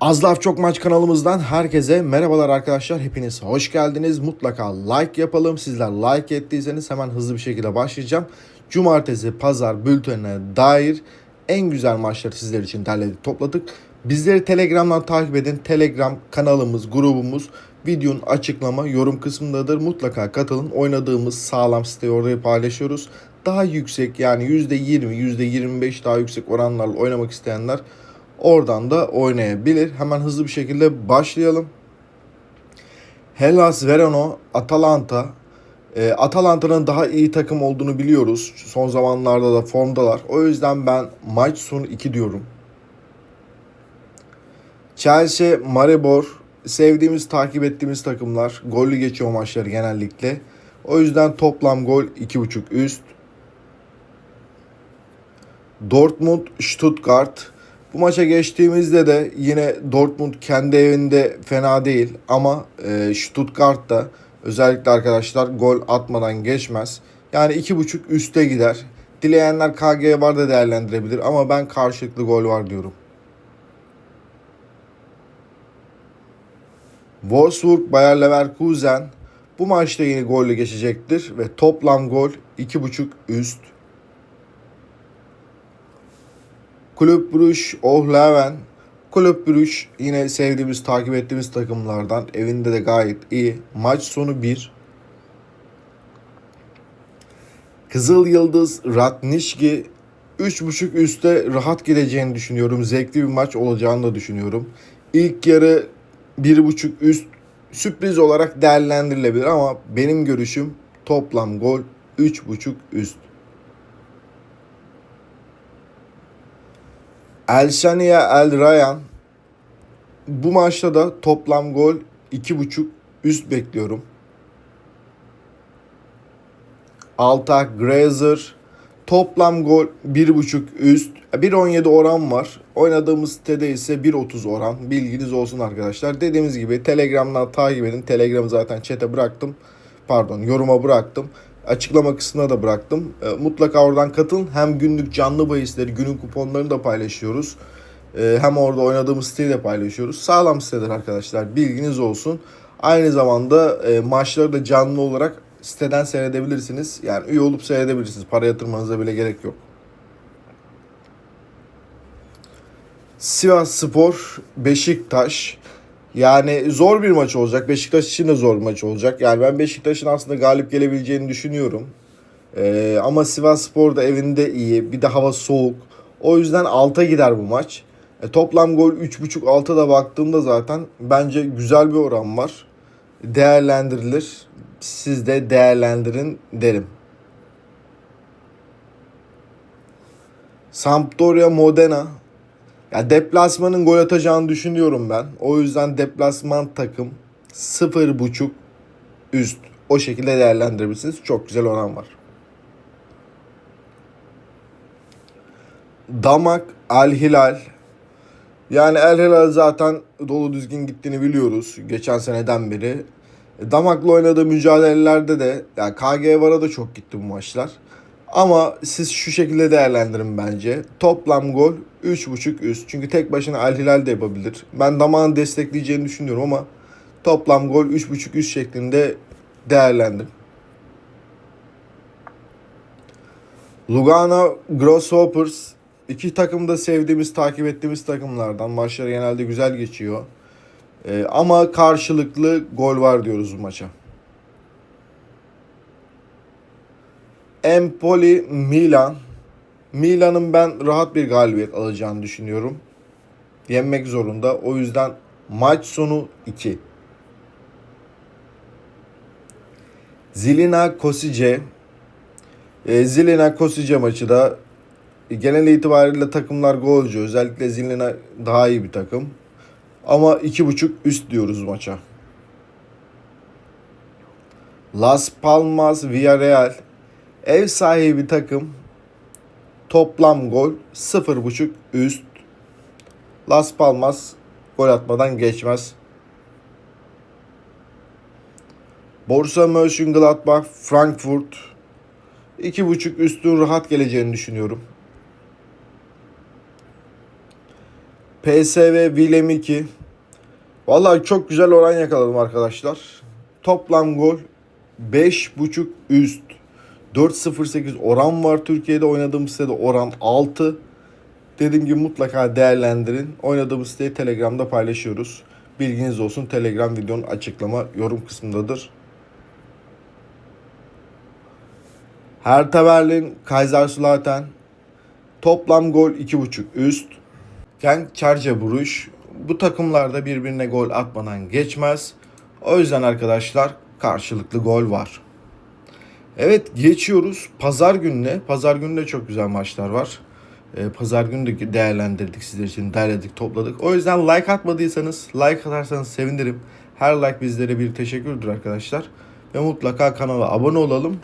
Az Laf Çok Maç kanalımızdan herkese merhabalar arkadaşlar. Hepiniz hoş geldiniz. Mutlaka like yapalım. Sizler like ettiyseniz hemen hızlı bir şekilde başlayacağım. Cumartesi, pazar bültenine dair en güzel maçları sizler için derledik, topladık. Bizleri Telegram'dan takip edin. Telegram kanalımız, grubumuz videonun açıklama, yorum kısmındadır. Mutlaka katılın. Oynadığımız sağlam siteyi orada paylaşıyoruz. Daha yüksek yani %20, %25 daha yüksek oranlarla oynamak isteyenler Oradan da oynayabilir. Hemen hızlı bir şekilde başlayalım. Hellas Verona, Atalanta. E, Atalanta'nın daha iyi takım olduğunu biliyoruz. Son zamanlarda da formdalar. O yüzden ben maç sonu 2 diyorum. Chelsea, Maribor sevdiğimiz, takip ettiğimiz takımlar. Gollü geçiyor maçları genellikle. O yüzden toplam gol 2.5 üst. Dortmund, Stuttgart. Bu maça geçtiğimizde de yine Dortmund kendi evinde fena değil ama e, Stuttgart'ta özellikle arkadaşlar gol atmadan geçmez. Yani 2.5 üste gider. Dileyenler KG var da değerlendirebilir ama ben karşılıklı gol var diyorum. Wolfsburg Bayer Leverkusen bu maçta yine golle geçecektir ve toplam gol 2.5 üst. Kulüp Brugge, Ohlaven. Kulüp Brugge yine sevdiğimiz, takip ettiğimiz takımlardan. Evinde de gayet iyi. Maç sonu 1. Kızıl Yıldız, Ratnişki 3.5 üstte rahat gideceğini düşünüyorum. Zevkli bir maç olacağını da düşünüyorum. İlk yarı 1.5 üst sürpriz olarak değerlendirilebilir ama benim görüşüm toplam gol 3.5 üst. El Shania El Ryan bu maçta da toplam gol 2.5 üst bekliyorum. Altak Grazer toplam gol 1.5 üst. 1.17 oran var. Oynadığımız sitede ise 1.30 oran. Bilginiz olsun arkadaşlar. Dediğimiz gibi Telegram'dan takip edin. Telegram'ı zaten chat'e bıraktım. Pardon yoruma bıraktım. Açıklama kısmına da bıraktım. E, mutlaka oradan katılın. Hem günlük canlı bahisleri, günün kuponlarını da paylaşıyoruz. E, hem orada oynadığımız siteyi de paylaşıyoruz. Sağlam siteler arkadaşlar. Bilginiz olsun. Aynı zamanda e, maçları da canlı olarak siteden seyredebilirsiniz. Yani üye olup seyredebilirsiniz. Para yatırmanıza bile gerek yok. Sivas Spor, Beşiktaş. Yani zor bir maç olacak. Beşiktaş için de zor bir maç olacak. Yani ben Beşiktaş'ın aslında galip gelebileceğini düşünüyorum. Ee, ama Sivas Spor da evinde iyi. Bir de hava soğuk. O yüzden alta gider bu maç. E, toplam gol 3.5 alta da baktığımda zaten bence güzel bir oran var. Değerlendirilir. Siz de değerlendirin derim. Sampdoria Modena ya deplasmanın gol atacağını düşünüyorum ben. O yüzden deplasman takım 0.5 üst. O şekilde değerlendirebilirsiniz. Çok güzel oran var. Damak Al Hilal. Yani El Hilal zaten dolu düzgün gittiğini biliyoruz. Geçen seneden beri. Damak'la oynadığı mücadelelerde de yani KG Var'a da çok gitti bu maçlar. Ama siz şu şekilde değerlendirin bence. Toplam gol 3.5 üst. Çünkü tek başına Al Hilal de yapabilir. Ben Damak'ın destekleyeceğini düşünüyorum ama toplam gol 3.5 üst şeklinde değerlendirin. Lugano Grasshoppers iki takım da sevdiğimiz, takip ettiğimiz takımlardan. Maçlar genelde güzel geçiyor. Ee, ama karşılıklı gol var diyoruz bu maça. Empoli Milan. Milan'ın ben rahat bir galibiyet alacağını düşünüyorum. Yenmek zorunda. O yüzden maç sonu 2. Zilina Kosice. E, Zilina Kosice maçı da genel itibariyle takımlar golcü. Özellikle Zilina daha iyi bir takım. Ama 2.5 üst diyoruz maça. Las Palmas Villarreal. Ev sahibi takım toplam gol 0.5 üst. Las Palmas gol atmadan geçmez. Borussia Mönchengladbach Frankfurt 2.5 üstün rahat geleceğini düşünüyorum. PSV Willem 2. Vallahi çok güzel oran yakaladım arkadaşlar. Toplam gol 5.5 üst. 4.08 oran var Türkiye'de oynadığım sitede oran 6. Dediğim gibi mutlaka değerlendirin. Oynadığımız siteyi Telegram'da paylaşıyoruz. Bilginiz olsun Telegram videonun açıklama yorum kısmındadır. Hertha Berlin, Kaiserslautern. Toplam gol 2.5 üst. Genk Çarca Buruş. Bu takımlarda birbirine gol atmadan geçmez. O yüzden arkadaşlar karşılıklı gol var. Evet geçiyoruz pazar gününe. Pazar gününde çok güzel maçlar var. Ee, pazar günü de değerlendirdik sizler için derledik topladık. O yüzden like atmadıysanız like atarsanız sevinirim. Her like bizlere bir teşekkürdür arkadaşlar. Ve mutlaka kanala abone olalım.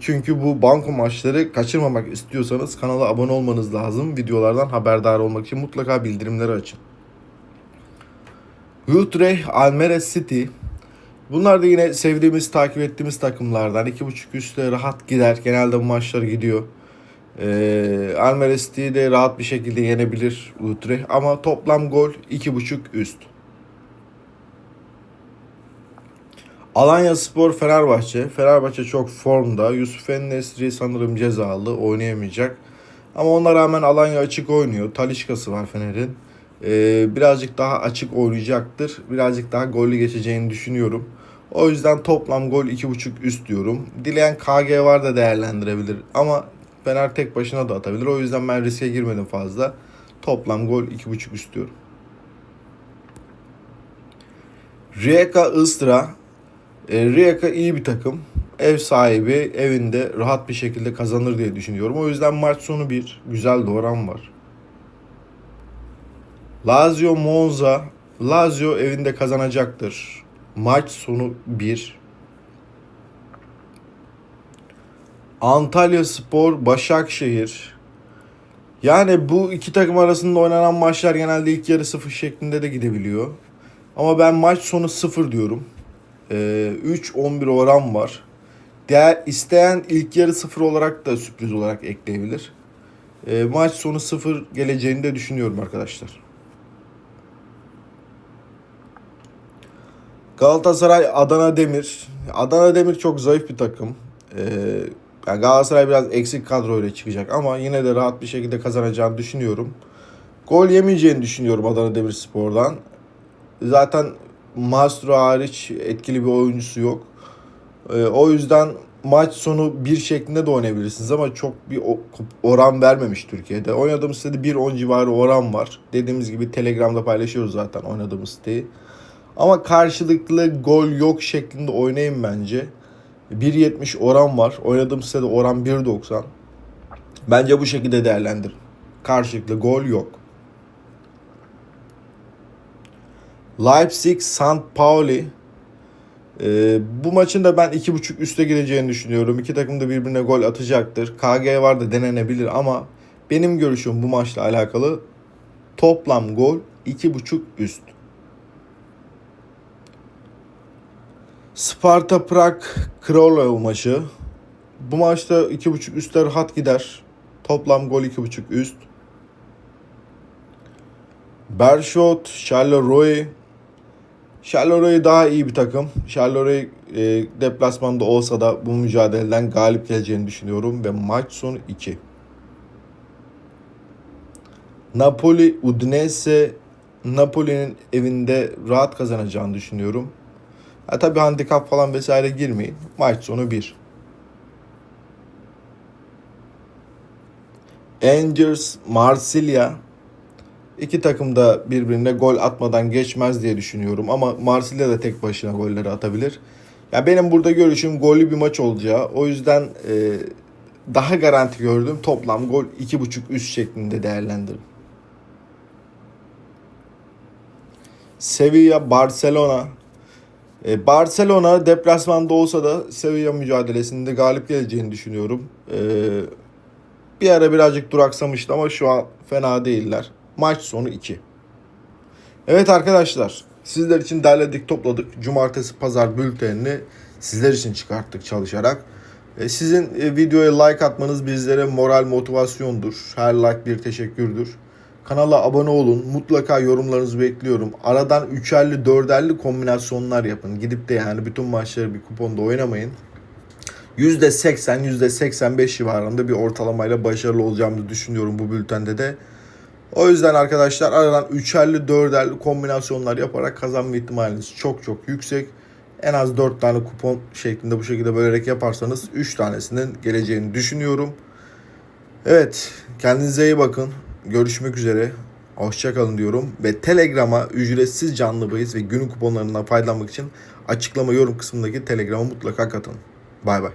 Çünkü bu banko maçları kaçırmamak istiyorsanız kanala abone olmanız lazım. Videolardan haberdar olmak için mutlaka bildirimleri açın. Utrecht, Almere City. Bunlar da yine sevdiğimiz, takip ettiğimiz takımlardan. 2.5 üstte rahat gider. Genelde bu maçlar gidiyor. Ee, Almere City'yi de rahat bir şekilde yenebilir Utrecht. Ama toplam gol 2.5 üst. Alanya Spor Fenerbahçe. Fenerbahçe çok formda. Yusuf Ennesri sanırım cezalı. Oynayamayacak. Ama ona rağmen Alanya açık oynuyor. Talişkası var Fener'in. Ee, birazcık daha açık oynayacaktır. Birazcık daha gollü geçeceğini düşünüyorum. O yüzden toplam gol 2.5 üst diyorum. Dileyen KG var da değerlendirebilir. Ama Fener tek başına da atabilir. O yüzden ben riske girmedim fazla. Toplam gol 2.5 üst diyorum. Rijeka Istra. E, Rijeka iyi bir takım. Ev sahibi evinde rahat bir şekilde kazanır diye düşünüyorum. O yüzden maç sonu bir güzel de oran var. Lazio Monza. Lazio evinde kazanacaktır. Maç sonu 1. Antalya Spor Başakşehir. Yani bu iki takım arasında oynanan maçlar genelde ilk yarı 0 şeklinde de gidebiliyor. Ama ben maç sonu 0 diyorum. Ee, 3-11 oran var. Değer, isteyen ilk yarı 0 olarak da sürpriz olarak ekleyebilir. Ee, maç sonu 0 geleceğini de düşünüyorum arkadaşlar. Galatasaray Adana Demir. Adana Demir çok zayıf bir takım. Ee, yani Galatasaray biraz eksik kadroyla çıkacak ama yine de rahat bir şekilde kazanacağını düşünüyorum. Gol yemeyeceğini düşünüyorum Adana Demirspor'dan. Zaten Mastro hariç etkili bir oyuncusu yok. Ee, o yüzden maç sonu bir şeklinde de oynayabilirsiniz ama çok bir oran vermemiş Türkiye'de. Oynadığımız sitede 1-10 civarı oran var. Dediğimiz gibi Telegram'da paylaşıyoruz zaten oynadığımız siteyi. Ama karşılıklı gol yok şeklinde oynayın bence. 1.70 oran var. Oynadığım sitede oran 1.90. Bence bu şekilde değerlendirin. Karşılıklı gol yok. Leipzig, St. Pauli. Ee, bu maçın da ben 2.5 üste gireceğini düşünüyorum. İki takım da birbirine gol atacaktır. KG var da denenebilir ama benim görüşüm bu maçla alakalı toplam gol 2.5 üst. Sparta Prag Krolov maçı. Bu maçta 2.5 üstler hat gider. Toplam gol 2.5 üst. Bershot, Charleroi. Charleroi daha iyi bir takım. Charleroi e, deplasmanda olsa da bu mücadeleden galip geleceğini düşünüyorum ve maç sonu 2. Napoli, Udinese, Napoli'nin evinde rahat kazanacağını düşünüyorum. Ha, tabii handikap falan vesaire girmeyin. Maç sonu 1. Angers, Marsilya. İki takım da birbirine gol atmadan geçmez diye düşünüyorum. Ama Marsilya da tek başına golleri atabilir. Ya benim burada görüşüm gollü bir maç olacağı. O yüzden e, daha garanti gördüm. Toplam gol 2.5 üst şeklinde değerlendirin. Sevilla, Barcelona. E, Barcelona deplasmanda olsa da Sevilla mücadelesinde galip geleceğini düşünüyorum. E, bir ara birazcık duraksamıştı ama şu an fena değiller. Maç sonu 2. Evet arkadaşlar sizler için derledik topladık. Cumartesi pazar bültenini sizler için çıkarttık çalışarak. E, sizin videoya like atmanız bizlere moral motivasyondur. Her like bir teşekkürdür. Kanala abone olun. Mutlaka yorumlarınızı bekliyorum. Aradan üçerli, dörderli kombinasyonlar yapın. Gidip de yani bütün maçları bir kuponda oynamayın. %80, %85 civarında bir ortalamayla başarılı olacağımızı düşünüyorum bu bültende de. O yüzden arkadaşlar aradan üçerli, dörderli kombinasyonlar yaparak kazanma ihtimaliniz çok çok yüksek. En az 4 tane kupon şeklinde bu şekilde bölerek yaparsanız 3 tanesinin geleceğini düşünüyorum. Evet, kendinize iyi bakın. Görüşmek üzere. Hoşçakalın diyorum. Ve Telegram'a ücretsiz canlı bahis ve günün kuponlarından faydalanmak için açıklama yorum kısmındaki Telegram'a mutlaka katılın. Bay bay.